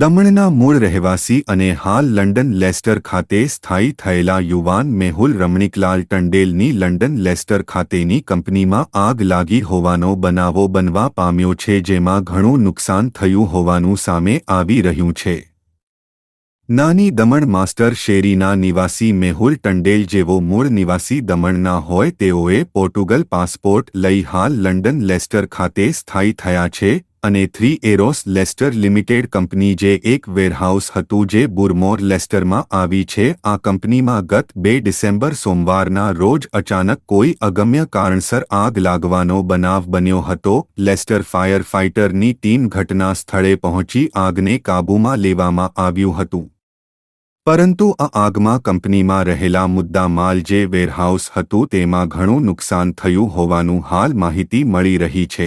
દમણના મૂળ રહેવાસી અને હાલ લંડન લેસ્ટર ખાતે સ્થાયી થયેલા યુવાન મેહુલ રમણીકલાલ ટંડેલની લંડન લેસ્ટર ખાતેની કંપનીમાં આગ લાગી હોવાનો બનાવો બનવા પામ્યો છે, જેમાં ઘણું નુકસાન થયું હોવાનું સામે આવી રહ્યું છે. નાની દમણ માસ્ટર શેરીના નિવાસી મેહુલ ટંડેલ જેવો મૂળ નિવાસી દમણના હોય તેઓએ પોર્ટુગલ પાસપોર્ટ લઈ હાલ લંડન લેસ્ટર ખાતે સ્થાયી થયા છે અને three arrows Lester limited company જે એક વેરહાઉસ હતું જે બુરમોર લેસ્ટરમાં આવી છે, આ કંપનીમાં ગત બે ડિસેમ્બર સોમવારના રોજ અચાનક કોઈ અગમ્ય કારણસર આગ લાગવાનો બનાવ બન્યો હતો. લેસ્ટર ફાયર ફાઇટરની ટીમ ઘટના સ્થળે પહોંચી આગને કાબૂમાં લેવામાં આવ્યું હતું. પરંતુ આ આગમાં કંપનીમાં રહેલા મુદ્દા માલ જે વેરહાઉસ હતું તેમાં ઘણું નુકસાન થયું હોવાનું હાલ માહિતી મળી રહી છે.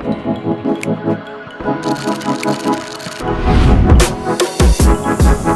Thank you.